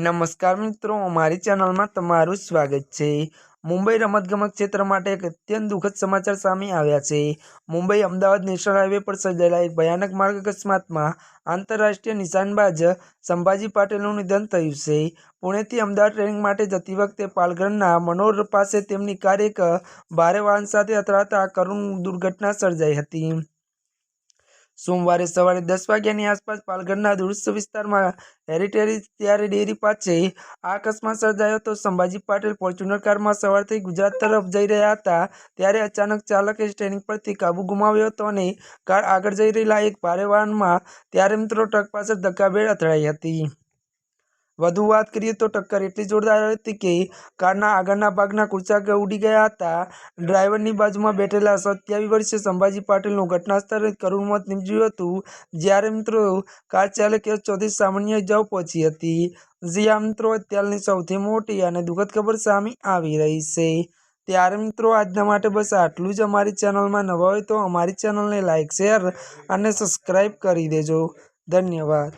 નમસ્કાર મિત્રો અમારી ચેનલમાં તમારું સ્વાગત છે. મુંબઈ રમતગમત ક્ષેત્ર માટે એક અત્યંત દુઃખદ સમાચાર સામે આવ્યા છે. મુંબઈ અમદાવાદ નેશનલ હાઈવે પર સર્જાયેલા એક ભયાનક માર્ગ અકસ્માતમાં આંતરરાષ્ટ્રીય નિશાનબાજ સંભાજી પાટેલનું નિધન થયું છે. પુણેથી અમદાવાદ ટ્રેનિંગ માટે જતી વખતે પાલઘરના મનોર પાસે તેમની કાર એક ભારે વાહન સાથે અથડાતા કરુણ દુર્ઘટના સર્જાઈ હતી. સોમવારે સવારે દસ વાગ્યાની આસપાસ પાલઘરના દૂરસ્થ વિસ્તારમાં હેરિટેજ ત્યારે ડેરી પાસે આ અકસ્માત સર્જાયો હતો. સંભાજી પાટીલ ફોર્ચ્યુનર કારમાં સવારથી ગુજરાત તરફ જઈ રહ્યા હતા ત્યારે અચાનક ચાલકે સ્ટેરિંગ પરથી કાબુ ગુમાવ્યો હતો અને કાર આગળ જઈ રહેલા એક ભારે વાહનમાં ત્યારે મિત્રો ટ્રક પાછળ ધક્કાભેર અથડાઈ હતી. વધુ વાત કરીએ તો ટક્કર એટલી જોરદાર હતી કે કારના આગળના ભાગના ખુરશા ઉડી ગયા હતા. ડ્રાઈવરની બાજુમાં બેઠેલા સત્યાવીસ વર્ષીય સંભાજી પાટીલનું ઘટનાસ્થળે કરુણ મોત નીપજ્યું હતું, જ્યારે મિત્રો કાર ચાલકે ચોથી સામાન્ય ઇજાઓ પહોંચી હતી. જ્યાં મિત્રો, અત્યારની સૌથી મોટી અને દુઃખદ ખબર સામે આવી રહી છે. ત્યારે મિત્રો, આજના માટે બસ આટલું જ. અમારી ચેનલમાં નવા હોય તો અમારી ચેનલને લાઇક શેર અને સબસ્ક્રાઈબ કરી દેજો. ધન્યવાદ.